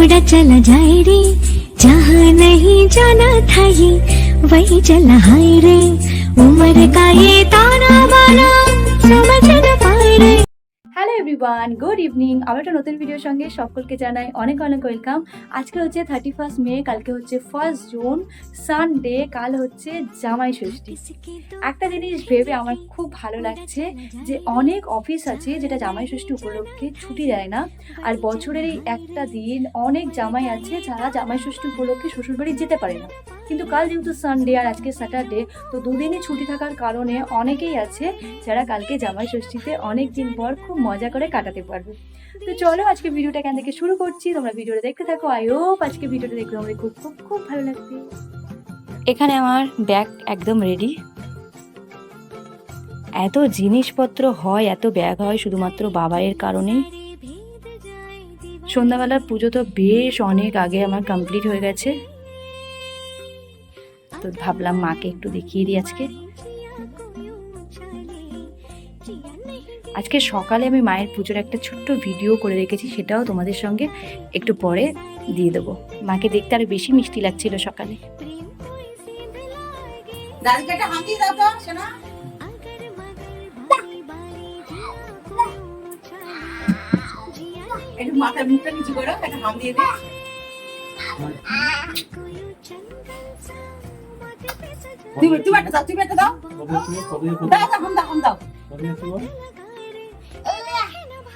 उड़ा चला जाए रे। जहाँ नहीं जाना था ये, वही चला हाय रे। उम्र का ये ताना बना समझ এভরিওয়ান গুড ইভিনিং আবার একটা নতুন ভিডিওর সঙ্গে সকলকে জানাই অনেক অনেক ওয়েলকাম আজকে হচ্ছে থার্টি ফার্স্ট মে কালকে হচ্ছে ফার্স্ট জুন সানডে কাল হচ্ছে জামাই ষষ্ঠী। একটা জিনিস ভেবে আমার খুব ভালো লাগছে যে অনেক অফিস আছে যেটা জামাই ষষ্ঠী উপলক্ষে ছুটি দেয় না। আর বছরের এই একটা দিন অনেক জামাই আছে যারা জামাই ষষ্ঠী উপলক্ষে শ্বশুরবাড়ি যেতে পারে না। কিন্তু কাল যেহেতু সানডে আর আজকে স্যাটারডে তো দুদিনই ছুটি থাকার কারণে অনেকেই আছে যারা কালকে জামাই ষষ্ঠীতে অনেক দিন পর খুব মজা করে কাটাতে পারবে। তো চলো আজকে ভিডিওটা এখান থেকে শুরু করছি। তোমরা ভিডিওটা দেখতে থাকো। আই হোপ আজকে ভিডিওটা দেখতে তোমাদের খুব খুব খুব ভালো লাগবে। এখানে আমার ব্যাগ একদম রেডি এত জিনিসপত্র হয়, এত ব্যাগ হয় শুধুমাত্র বাবাইয়ের কারণেই। সন্ধ্যাবেলার পুজো তো বেশ অনেক আগে আমার কমপ্লিট হয়ে গেছে। তো ভাবলাম মাকে একটু দেখিয়ে দিই আজকে। আজকে সকালে আমি মায়ের পুজোর একটা ছোট্ট ভিডিও করে রেখেছি সেটাও তোমাদের সঙ্গে একটু পরে দিয়ে দেবো। মাকে দেখতে আরও বেশি মিষ্টি লাগছিল সকালে। মাথার মুখটা নিচু করো একটা হাম দিয়ে দে তুমি তুমি একটা দাও তুমি একটা দাও। দাও দাও দাও দাও।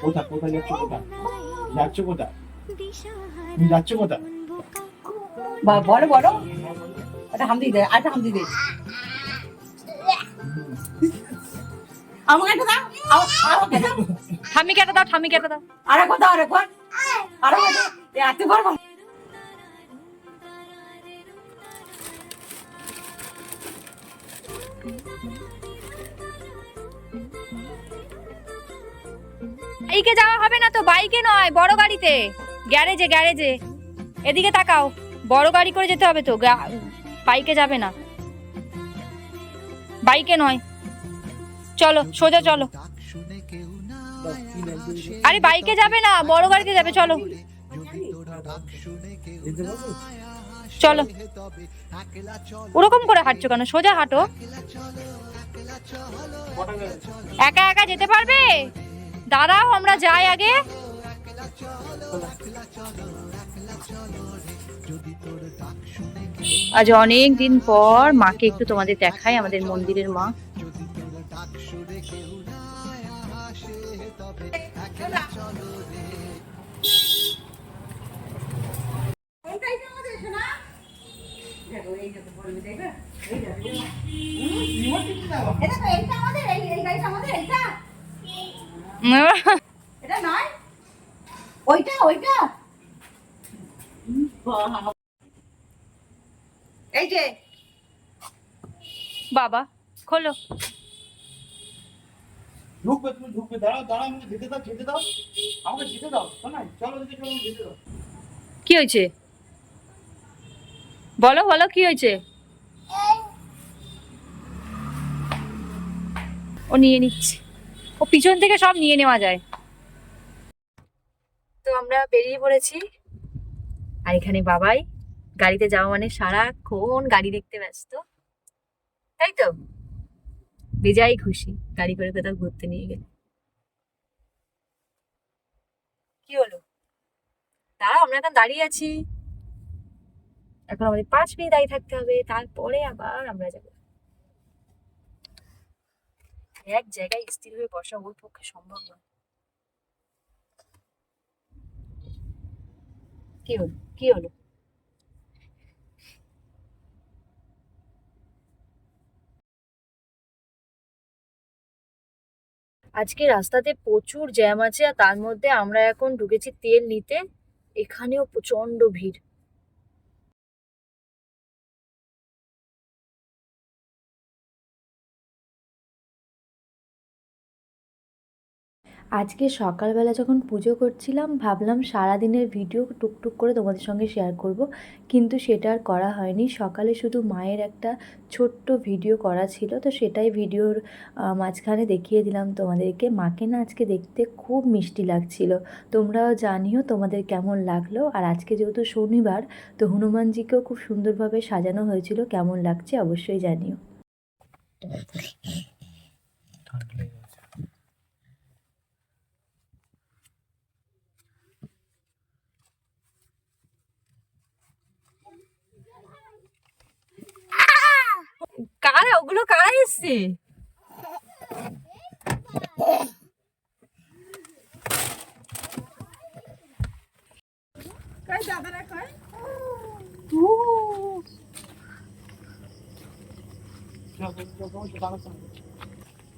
কোথায় কোথায় যাচ্ছ কোথায়? যাচ্ছ কোথায়? তুমি যাচ্ছ কোথায়? বা বড় বড়। একটা হাম দিয়ে দে আরেকটা হাম দিয়ে দে। আমাকে একটা দাও আমাকে দাও। ঠামি কেটে দাও ঠামি কেটে দাও। আরে কথা আরে কর আরে কথা এত বড়। বাইকে যাওয়া হবে না তো বাইকে নয়, বড় গাড়িতে। গ্যারেজে গ্যারেজে। এদিকে তাকাও, বড় গাড়ি করে যেতে হবে তো বাইকে যাবে না। বাইকে নয়। চলো, সোজা চলো। আরে বাইকে যাবে না, বড় গাড়িতে যাবে, চলো। চলো। ওরকম করে হাঁটছো কেন? সোজা হাঁটো। একা একা যেতে পারবে? দাঁড়াও, আমরা যাই আগে। আজ অনেক দিন পর মাকে একটু তোমাদের দেখাই, আমাদের মন্দিরের মা। এটা নয়। ওইটা ওইটা। এই যে। বাবা খোলো। ঢুকবে তুমি ঢুকবে। দাঁড়াও দাঁড়াও আমাকে যেতে দাও যেতে দাও। আমাকে যেতে দাও শোনাই। চলো দিকে চলো যেতে দাও। কি হয়েছে? বলো বলো কি হয়েছে? ও নিয়ে নিচ্ছে। ও পিছন থেকে সব নিয়ে নেওয়া যায়। তো আমরা বেরিয়ে পড়েছি। আর এখানে বাবাই গাড়িতে যাওয়া মানে সারাক্ষণ গাড়ি দেখতে ব্যস্ত। তাই তো? বেজাই খুশি, গাড়ি করে কোথাও ঘুরতে নিয়ে গেলে। কি হলো? দাঁড়াও, আমরা এখন দাঁড়িয়ে আছি। এখন আমাদের পাঁচ মিনিট দাঁড়িয়ে থাকতে হবে, তারপরে আবার আমরা যাব। এক জায়গায় স্থির হয়ে বসা ওর পক্ষে সম্ভব নয়। কি হলো? কি হলো? আজকে রাস্তাতে প্রচুর জ্যাম আছে আর তার মধ্যে আমরা এখন ঢুকেছি তেল নিতে। এখানেও প্রচণ্ড ভিড়। আজকে সকালবেলা যখন পুজো করছিলাম, ভাবলাম সারাদিনের ভিডিও টুকটুক করে তোমাদের সঙ্গে শেয়ার করব। কিন্তু সেটা আর করা হয়নি। সকালে শুধু মায়ের একটা ছোট্ট ভিডিও করা ছিল। তো সেটাই ভিডিওর মাঝখানে দেখিয়ে দিলাম তোমাদেরকে। মাকে না আজকে দেখতে খুব মিষ্টি লাগছিল। তোমরাও জানিও তোমাদের কেমন লাগল। আর আজকে যেহেতু শনিবার, তো হনুমানজিকেও খুব সুন্দরভাবে সাজানো হয়েছিল। কেমন লাগছে অবশ্যই জানিও। কারা? ওগুলো কারা এসছে?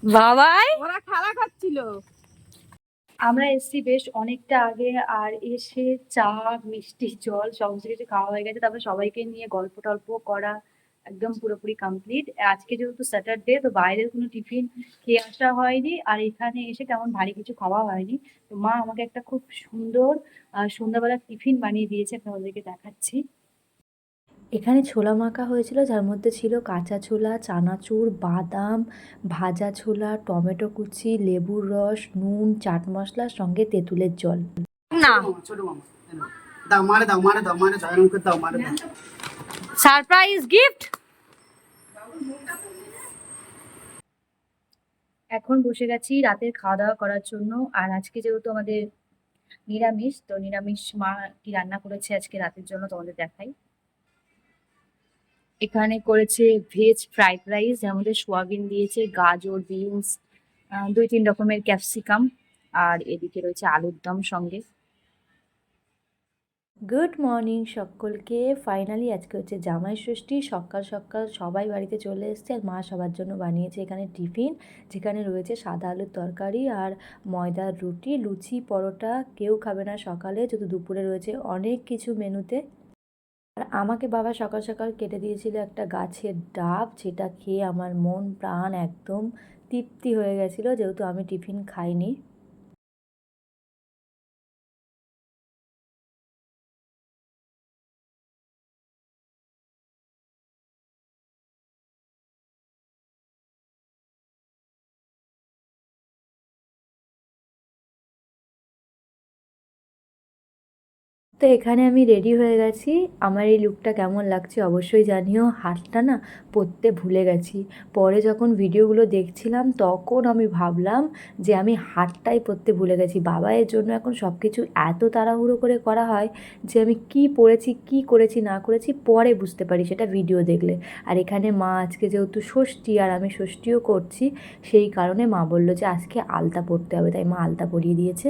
বাবাই? ওরা খালা খাচ্ছিল। আমরা এসেছি বেশ অনেকটা আগে আর এসে চা মিষ্টি জল সমস্ত কিছু খাওয়া হয়ে গেছে। তারপর সবাইকে নিয়ে গল্প টল্প করা একদম পুরোপুরি কমপ্লিট আজকে যেহেতু স্যাটারডে তো বাইরের কোনো টিফিন খেয়ে আসা হয়নি। আর এখানে এসে তেমন ভারী কিছু খাওয়া হয়নি। তো মা আমাকে একটা খুব সুন্দর সন্ধ্যাবেলা টিফিন বানিয়ে দিয়েছে আপনাদেরকে দেখাচ্ছি। এখানে ছোলা মাখা হয়েছিল, যার মধ্যে ছিল কাঁচা ছোলা, চানাচুর, বাদাম, ভাজা ছোলা, টমেটো কুচি, লেবুর রস, নুন, চাট মশলার সঙ্গে তেঁতুলের জল। না। ছোট মামা দাও, মারে দাও মারে দাও মারে দাও মারে দাও। Surprise gift. এখন বসে গেছি রাতের খাওয়া দাওয়া করার জন্য। আর আজকে যেহেতু আমাদের নিরামিষ, তো নিরামিষ মা কি রান্না করেছে আজকে রাতের জন্য তোমাদের দেখাই। এখানে করেছে ভেজ ফ্রাইড রাইস যার মধ্যে সোয়াবিন দিয়েছে, গাজর বিনস দুই তিন রকমের ক্যাপসিকাম আর এদিকে রয়েছে আলুর দম সঙ্গে। গুড মর্নিং সকলকে। ফাইনালি আজকে হচ্ছে জামাই ষষ্ঠী। সকাল সকাল সবাই বাড়িতে চলে এসেছে আর মা সবার জন্য বানিয়েছে এখানে টিফিন, যেখানে রয়েছে সাদা আলুর তরকারি আর ময়দার রুটি, লুচি, পরোটা। কেউ খাবে না সকালে, যেহেতু দুপুরে রয়েছে অনেক কিছু মেনুতে। আর আমাকে বাবা সকাল সকাল কেটে দিয়েছিল একটা গাছের ডাব, যেটা খেয়ে আমার মন, প্রাণ একদম তৃপ্তি হয়ে গেছিল, যেহেতু আমি টিফিন খাইনি। তো এখানে আমি রেডি হয়ে গেছি। আমার এই লুকটা কেমন লাগছে অবশ্যই জানিও। হাতটা না পরতে ভুলে গেছি। পরে যখন ভিডিওগুলো দেখছিলাম, তখন আমি ভাবলাম যে আমি হাতটাই পরতে ভুলে গেছি। বাবা, এর জন্য এখন সব কিছু এত তাড়াহুড়ো করে করা হয় যে আমি কি পড়েছি কি করেছি, না করেছি পরে বুঝতে পারি সেটা ভিডিও দেখলে। আর এখানে মা আজকে যেহেতু ষষ্ঠী আর আমি ষষ্ঠীও করছি, সেই কারণে মা বলল যে আজকে আলতা পরতে হবে। তাই মা আলতা পরিয়ে দিয়েছে।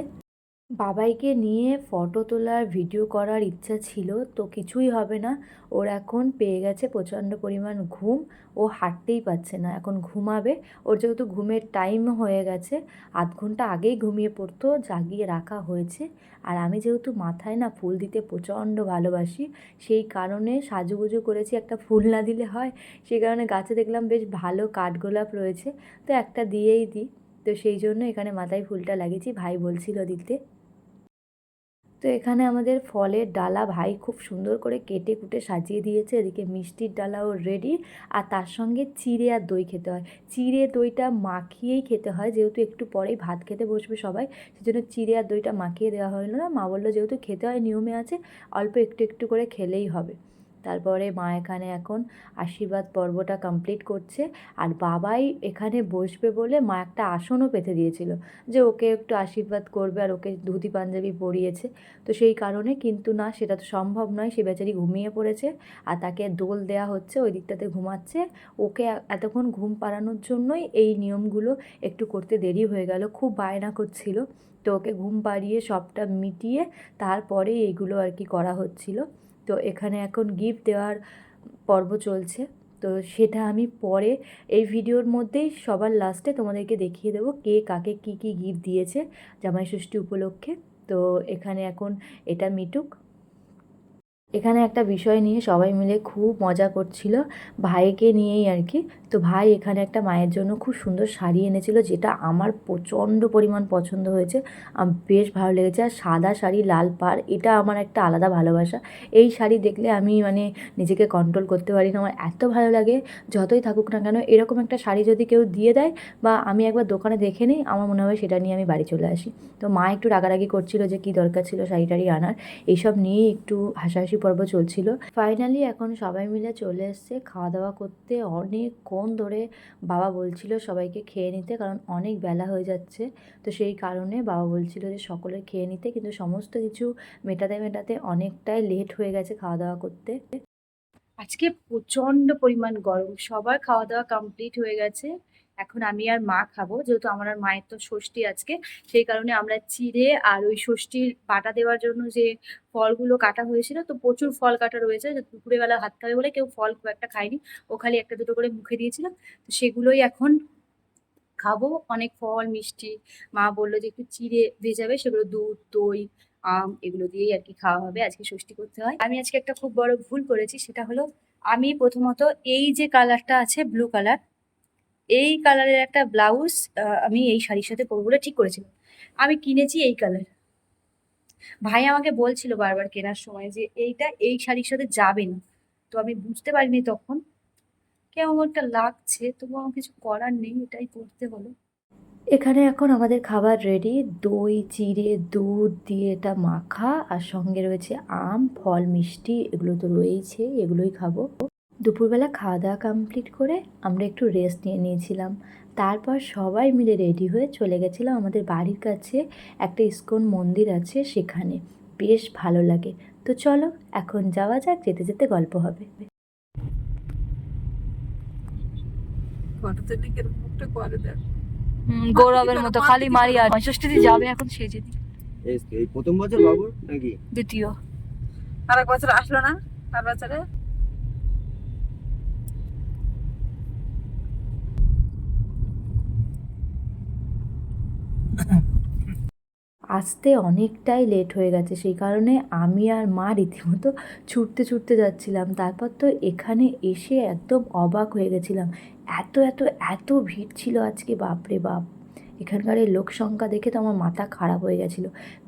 বাবাইকে নিয়ে ফটো তোলার ভিডিও করার ইচ্ছা ছিল, তো কিছুই হবে না। ওর এখন পেয়ে গেছে প্রচণ্ড পরিমাণ ঘুম। ও হাঁটতেই পারছে না, এখন ঘুমাবে। ওর যেহেতু ঘুমের টাইম হয়ে গেছে, আধ ঘণ্টা আগেই ঘুমিয়ে পড়তো, জাগিয়ে রাখা হয়েছে। আর আমি যেহেতু মাথায় না ফুল দিতে প্রচণ্ড ভালোবাসি, সেই কারণে সাজুগুজু করেছি একটা ফুল না দিলে হয়। সেই কারণে গাছে দেখলাম বেশ ভালো কাঠগোলাপ রয়েছে, তো একটা দিয়েই দিই। তো সেই জন্য এখানে মাথায় ফুলটা লাগিয়েছি, ভাই বলছিল দিতে। তো এখানে আমাদের ফলের ডালা ভাই খুব সুন্দর করে কেটে কুটে সাজিয়ে দিয়েছে। এদিকে মিষ্টির ডালাও রেডি আর তার সঙ্গে চিড়ে আর দই খেতে হয়। চিড়ে দইটা মাখিয়েই খেতে হয়। যেহেতু একটু পরেই ভাত খেতে বসবে সবাই, সেজন্য চিড়ে আর দইটা মাখিয়ে দেওয়া হলো না। মা বলল যেহেতু খেতে হয়, নিয়মে আছে, অল্প একটু একটু করে খেলেই হবে। তারপরে মা এখানে এখন আশীর্বাদ পর্বটা কমপ্লিট করছে। আর বাবাই এখানে বসবে বলে মা একটা আসনও পেতে দিয়েছিল যে ওকে একটু আশীর্বাদ করবে আর ওকে ধুতি পাঞ্জাবি পরিয়েছে। তো সেই কারণে কিন্তু না, সেটা তো সম্ভব নয়, সে বেচারি ঘুমিয়ে পড়েছে আর তাকে দোল দেয়া হচ্ছে, ওই দিকটাতে ঘুমাচ্ছে। ওকে এতক্ষণ ঘুম পাড়ানোর জন্যই এই নিয়মগুলো একটু করতে দেরি হয়ে গেল, খুব বায়না করছিল। তো ওকে ঘুম পাড়িয়ে সবটা মিটিয়ে তারপরে এইগুলো আর কি করা হচ্ছিল। তো এখানে এখন গিফট দেওয়ার পর্ব চলছে। তো সেটা আমি পরে এই ভিডিওর মধ্যেই সবার লাস্টে তোমাদেরকে দেখিয়ে দেবো কে কাকে কি কি গিফট দিয়েছে জামাই ষষ্ঠী উপলক্ষে। তো এখানে এখন এটা মিটুক। এখানে একটা বিষয় নিয়ে সবাই মিলে খুব মজা করছিল ভাইকে নিয়েই আর কি। তো ভাই এখানে একটা মায়ের জন্য খুব সুন্দর শাড়ি এনেছিল যেটা আমার প্রচণ্ড পরিমাণ পছন্দ হয়েছে। বেশ ভালো লেগেছে। আর সাদা শাড়ি, লাল পাড়, এটা আমার একটা আলাদা ভালোবাসা। এই শাড়ি দেখলে আমি মানে নিজেকে কন্ট্রোল করতে পারি না। আমার এত ভালো লাগে, যতই থাকুক না কেন, এরকম একটা শাড়ি যদি কেউ দিয়ে দেয় বা আমি একবার দোকানে দেখে নিই, আমার মনে হয় সেটা নিয়ে আমি বাড়ি চলে আসি। তো মা একটু রাগারাগি করছিল যে কী দরকার ছিল শাড়ি টাড়ি আনার। এইসব নিয়েই একটু হাসাহাসি পর্ব চলছিল। ফাইনালি এখন সবাই মিলে চলে এসছে খাওয়া দাওয়া করতে। অনেকক্ষণ ধরে বাবা বলছিল সবাইকে খেয়ে নিতে কারণ অনেক বেলা হয়ে যাচ্ছে। তো সেই কারণে বাবা বলছিল যে সকলে খেয়ে নিতে কিন্তু সমস্ত কিছু মেটাতে মেটাতে অনেকটাই লেট হয়ে গেছে খাওয়া দাওয়া করতে। আজকে প্রচণ্ড পরিমাণ গরম। সবার খাওয়া দাওয়া কমপ্লিট হয়ে গেছে। এখন আমি আর মা খাব, যেহেতু আমার আর মায়ের তো ষষ্ঠী আজকে, সেই কারণে আমরা চিড়ে আর ওই ষষ্ঠীর বাটা দেওয়ার জন্য যে ফলগুলো কাটা হয়েছিল, তো প্রচুর ফল কাটা রয়েছে দুপুরে বেলা ভাত খাবে বলে কেউ ফল খুব একটা খায়নি, ও খালি একটা দুটো করে মুখে দিয়েছিল, তো সেগুলোই এখন খাব, অনেক ফল, মিষ্টি, মা বলল যে একটু চিড়ে ভেজাবে সেগুলো দুধ, দই, আম, এগুলো দিয়েই আর কি খাওয়া হবে, আজকে ষষ্ঠী করতে হয়। আমি আজকে একটা খুব বড় ভুল করেছি, সেটা হলো আমি প্রথমত এই যে কালারটা আছে ব্লু কালার এই কালারের একটা ব্লাউজ আমি এই শাড়ির সাথে পরবো বলে ঠিক করেছিলাম। আমি কিনেছি এই কালার ভাই আমাকে বলছিল বারবার কেনার সময় যে, এইটা এই শাড়ির সাথে যাবে না। তো আমি বুঝতে পারিনি তখন। কেমন একটা লাগছে তবু আমার কিছু করার নেই, এটাই করতে হলো। এখানে এখন আমাদের খাবার রেডি দই চিড়ে দুধ দিয়ে এটা মাখা, আর সঙ্গে রয়েছে আম, ফল, মিষ্টি, এগুলো তো রয়েছে এগুলোই খাব। দুপুরবেলা খাওয়া দাওয়া কমপ্লিট করে আমরা একটু রেস্ট নিয়ে নিয়েছিলাম। তারপর সবাই মিলে রেডি হয়ে চলে গেছিলাম আমাদের বাড়ির কাছে। একটা ইস্কন মন্দির আছে সেখানে। বেশ ভালো লাগে। তো চলো এখন যাওয়া যাক যেতে যেতে গল্প হবে। দেখ। গৌরবের মতো খালি মারি আর যাবে এখন এই এই প্রথম বছর বাবুর নাকি? দ্বিতীয়। আর এক বছর আসলো না তার বছরে আসতে অনেকটাই লেট হয়ে গেছে। সেই কারণে আমি আর মা রীতিমতো ছুটতে ছুটতে যাচ্ছিলাম। তারপর তো এখানে এসে একদম অবাক হয়ে গেছিলাম। এত এত এত ভিড় ছিল আজকে, বাপরে বাপ। এখানকার এই লোক সংখ্যা দেখে তো আমার মাথা খারাপ হয়ে গেছিল।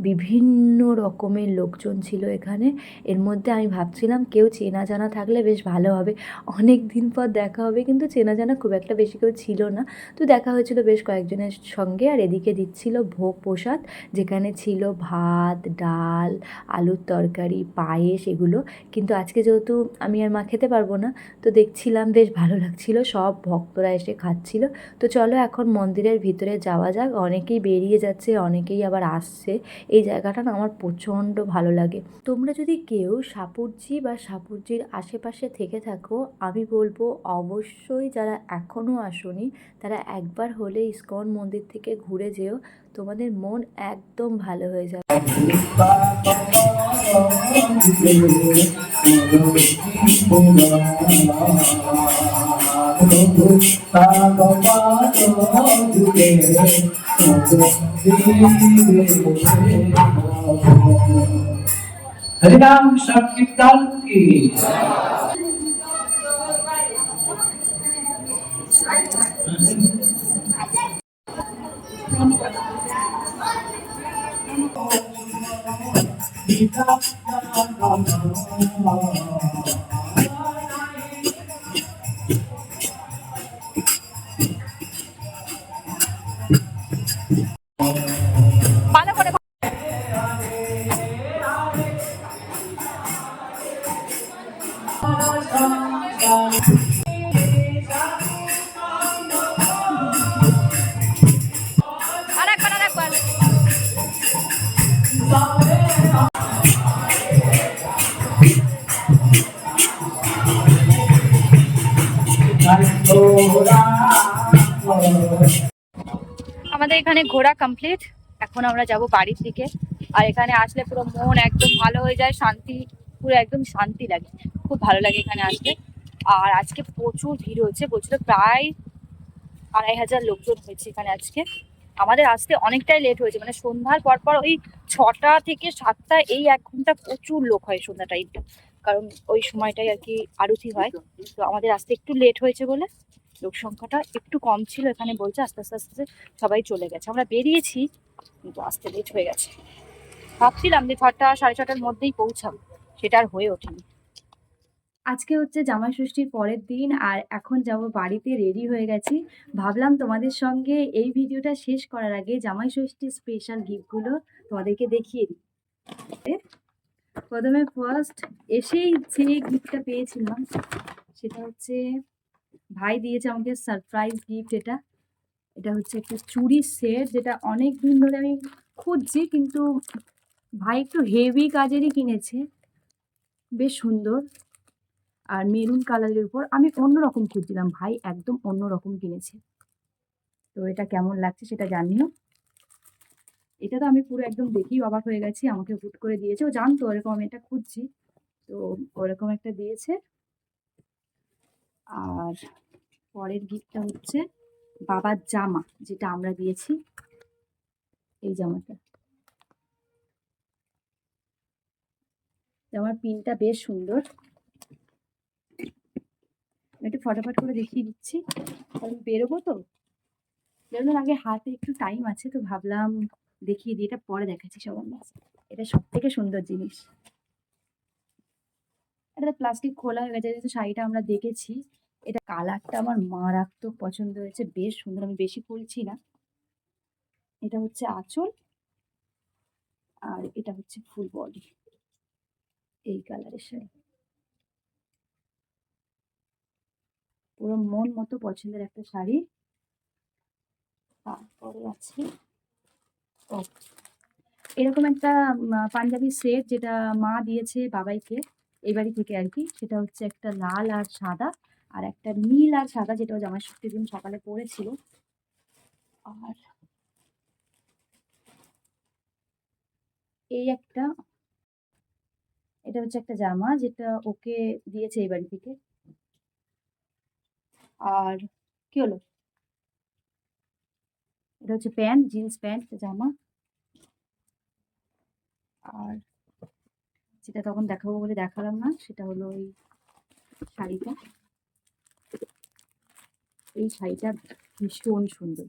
বিভিন্ন রকমের লোকজন ছিল এখানে। এর মধ্যে আমি ভাবছিলাম কেউ চেনা জানা থাকলে বেশ ভালো হবে। অনেক দিন পর দেখা হবে, কিন্তু চেনা জানা খুব একটা বেশি কেউ ছিল না। তো দেখা হয়েছিল বেশ কয়েকজনের সঙ্গে আর এদিকে দিচ্ছিল ভোগ প্রসাদ, যেখানে ছিল ভাত, ডাল, আলুর তরকারি, পায়েস এগুলো। কিন্তু আজকে যেহেতু আমি আর মা খেতে পারব না, তো দেখছিলাম বেশ ভালো লাগছিল, সব ভক্তরা এসে খাচ্ছিল। তো চলো এখন মন্দিরের ভিতরে যাওয়া যাক। অনেকেই বেরিয়ে যাচ্ছে, অনেকেই আবার আসছে। এই জায়গাটা না আমার প্রচণ্ড ভালো লাগে। তোমরা যদি কেউ সাপুরজি বা সাপুরজির আশেপাশে থেকে থাকো, আমি বলব অবশ্যই যারা এখনও আসোনি, তারা একবার হলে ইস্কন মন্দির থেকে ঘুরে যেও। তোমাদের মন একদম ভালো হয়ে যাবে। পাবো পাবো পাবো হরিনাম সংকীর্তন কি? আমাদের এখানে ঘোরা কমপ্লিট এখন আমরা যাব বাড়ির দিকে। আর এখানে আসলে পুরো মন একদম ভালো হয়ে যায়, শান্তি, পুরো একদম শান্তি লাগে। খুব ভালো লাগে এখানে আসতে। আর আজকে প্রচুর ভিড় হয়েছে, বলছিল প্রায় আড়াই হাজার লোকজন হয়েছে এখানে আজকে। আমাদের আসতে অনেকটাই লেট হয়েছে মানে সন্ধ্যার পর পর ওই ছটা থেকে সাতটা এই এক ঘণ্টা প্রচুর লোক হয় সন্ধ্যা টাইমটা কারণ ওই সময়টাই আর কি আরতি হয়। তো আমাদের আসতে একটু লেট হয়েছে বলে লোক সংখ্যাটা একটু কম ছিল এখানে বলছে, আস্তে আস্তে আস্তে সবাই চলে গেছে। আমরা বেরিয়েছি, কিন্তু আসতে লেট হয়ে গেছে। ভাবছিলাম যে ছটা, সাড়ে ছটার মধ্যেই পৌঁছাবো, সেটা আর হয়ে ওঠেনি। আজকে হচ্ছে জামাই ষষ্ঠীর পরের দিন আর এখন যাব বাড়িতে রেডি হয়ে গেছি। ভাবলাম তোমাদের সঙ্গে এই ভিডিওটা শেষ করার আগে জামাই ষষ্ঠীর স্পেশাল গিফটগুলো তোমাদেরকে দেখিয়ে দিই। প্রথমে ফার্স্ট এসেই যে গিফটটা পেয়েছিলাম, সেটা হচ্ছে ভাই দিয়েছে আমাকে সারপ্রাইজ গিফট এটা। এটা হচ্ছে একটা চুড়ির সেট যেটা অনেক দিন ধরে আমি খুঁজছি কিন্তু ভাই একটু হেভি কাজেরই কিনেছে। বেশ সুন্দর। আর মেরুন কালারের উপর আমি অন্যরকম খুঁজছিলাম, ভাই একদম অন্যরকম কিনেছে। তো এটা কেমন লাগছে সেটা জানিও। এটা তো আমি পুরো একদম দেখেই অবাক হয়ে গেছি, আমাকে হুট করে দিয়েছে। ও জানতো ওরকম আমি এটা খুঁজছি, তো ওরকম একটা দিয়েছে। আর পরের গিফটটা হচ্ছে বাবার জামা, যেটা আমরা দিয়েছি। এই জামাটা। জামার পিনটা বেশ সুন্দর। একটু ফটাফট করে দেখিয়ে দিচ্ছি। কারণ বেরোবো তো। বেরোনোর আগে হাতে একটু টাইম আছে, তো ভাবলাম দেখিয়ে দিই, এটা পরে দেখাচ্ছি সবার মাঝে। এটা সব থেকে সুন্দর জিনিস। এটা প্লাস্টিক খোলা হয়ে গেছে, যেহেতু শাড়িটা আমরা দেখেছি, এটা কালারটা আমার মারাত্মক পছন্দ হয়েছে, বেশ সুন্দর। আমি বেশি পরছি না। এটা হচ্ছে আঁচল, আর এটা হচ্ছে ফুল বডি এই কালারের শাড়ি। পুরো মন মতো পছন্দের একটা শাড়ি। তারপরে আছে এরকম একটা পাঞ্জাবি সেট যেটা মা দিয়েছে বাবাইকে এই বাড়ি থেকে আর কি সেটা হচ্ছে একটা লাল আর সাদা আর একটা নীল আর সাদা যেটা জামাই ষষ্ঠীর দিন সকালে পরেছিল। আর এই একটা, এটা হচ্ছে একটা জামা যেটা ওকে দিয়েছে এই বাড়ি থেকে। আর কি হলো? এটা হচ্ছে প্যান্ট, জিন্স প্যান্ট, জামা। আর যেটা তখন দেখাবো বলে দেখালাম না, সেটা হলো ওই শাড়িটা। এই শাড়িটা ভীষণ সুন্দর।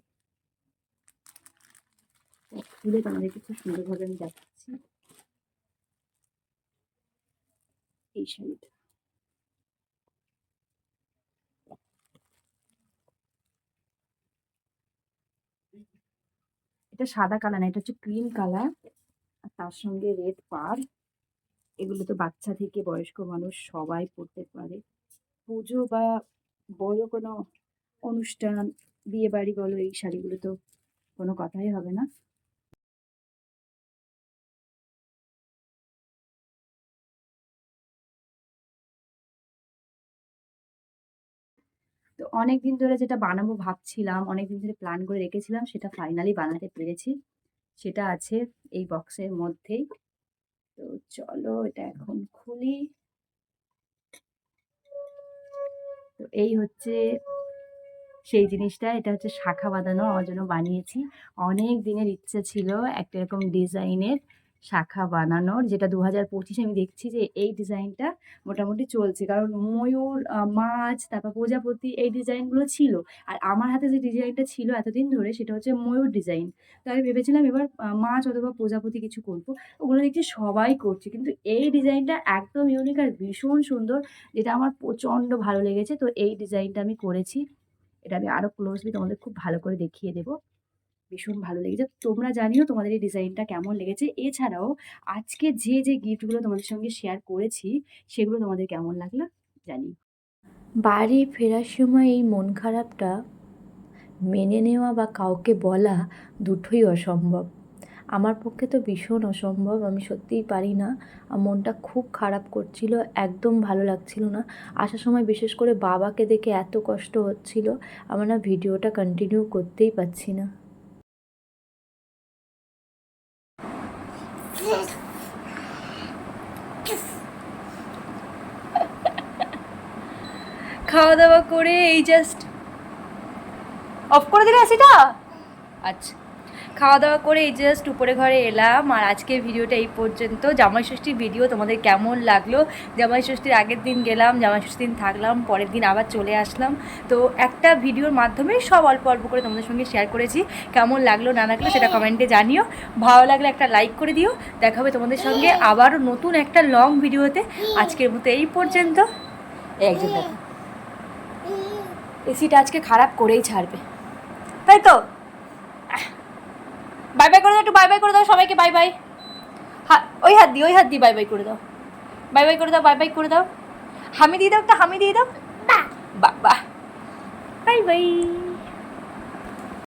খুলে তোমাদেরকে খুব সুন্দরভাবে আমি দেখাচ্ছি। এই শাড়িটা। এটা সাদা কালার না, এটা হচ্ছে ক্রিম কালার। আর তার সঙ্গে রেড পার। এগুলো তো বাচ্চা থেকে বয়স্ক মানুষ সবাই পড়তে পারে। পুজো বা বড় কোনো অনুষ্ঠান বিয়ে বাড়ি বলো, এই শাড়িগুলো তো কোনো কথাই হবে না। অনেক দিন ধরে যেটা বানাবো ভাবছিলাম অনেক দিন ধরে প্ল্যান করে রেখেছিলাম, সেটা ফাইনালি বানাতে পেরেছি। সেটা আছে এই বক্সের মধ্যেই। তো চলো এটা এখন খুলি। তো এই হচ্ছে সেই জিনিসটা, এটা হচ্ছে শাখা বাঁধানো, আমার জন্য বানিয়েছি। অনেক দিনের ইচ্ছে ছিল একটা এরকম ডিজাইনের শাখা বানানোর, যেটা দু হাজার পঁচিশে আমি দেখছি যে এই ডিজাইনটা মোটামুটি চলছে। কারণ ময়ূর মাছ, তারপর প্রজাপতি এই ডিজাইনগুলো ছিল। আর আমার হাতে যে ডিজাইনটা ছিল এতদিন ধরে সেটা হচ্ছে ময়ূর ডিজাইন। তো আমি ভেবেছিলাম এবার মাছ অথবা প্রজাপতি কিছু করব। ওগুলো দেখছি সবাই করছে। কিন্তু এই ডিজাইনটা একদম ইউনিক আর ভীষণ সুন্দর, যেটা আমার প্রচণ্ড ভালো লেগেছে। তো এই ডিজাইনটা আমি করেছি। এটা আমি আরও ক্লোজলি তোমাদের খুব ভালো করে দেখিয়ে দেবো। ভীষণ ভালো লেগেছে। তোমরা জানিও তোমাদের এই ডিজাইনটা কেমন লেগেছে। এছাড়াও আজকে যে যে গিফটগুলো তোমাদের সঙ্গে শেয়ার করেছি, সেগুলো তোমাদের কেমন লাগল জানি বাড়ি ফেরার সময় এই মন খারাপটা মেনে নেওয়া বা কাউকে বলা দুটোই অসম্ভব। আমার পক্ষে তো ভীষণ অসম্ভব, আমি সত্যিই পারি না। মনটা খুব খারাপ করছিল, একদম ভালো লাগছিল না। আসার সময় বিশেষ করে বাবাকে দেখে এত কষ্ট হচ্ছিল, আমার না ভিডিওটা কন্টিনিউ করতেই পারছি না। খাওয়া দাওয়া করে এই জাস্ট অফ করে দিলে সেটা আচ্ছা। খাওয়া দাওয়া করে এই জাস্ট উপরে ঘরে এলাম। আর আজকের ভিডিওটা এই পর্যন্ত। জামাই ষষ্ঠীর ভিডিও তোমাদের কেমন লাগল? জামাই ষষ্ঠীর আগের দিন গেলাম, জামাই ষষ্ঠীর দিন থাকলাম, পরের দিন আবার চলে আসলাম। তো একটা ভিডিওর মাধ্যমে সব অল্প অল্প করে তোমাদের সঙ্গে শেয়ার করেছি। কেমন লাগল, না লাগল সেটা কমেন্টে জানিও। ভালো লাগলে একটা লাইক করে দিও। দেখা হবে তোমাদের সঙ্গে আবারও নতুন একটা লং ভিডিওতে আজকের মতো এই পর্যন্ত। একজন এসিটা আজকে খারাপ করেই ছাড়বে। তাই তো? বাই বাই করে দাও একটু, বাই বাই করে দাও সবাইকে, বাই বাই। ওই হাত দিয়ে, ওই হাত দিয়ে বাই বাই করে দাও। বাই বাই করে দাও, বাই বাই করে দাও। হামি দিয়ে দাও একটা, হামি দিয়ে দাও। বা বাহ। Bye bye.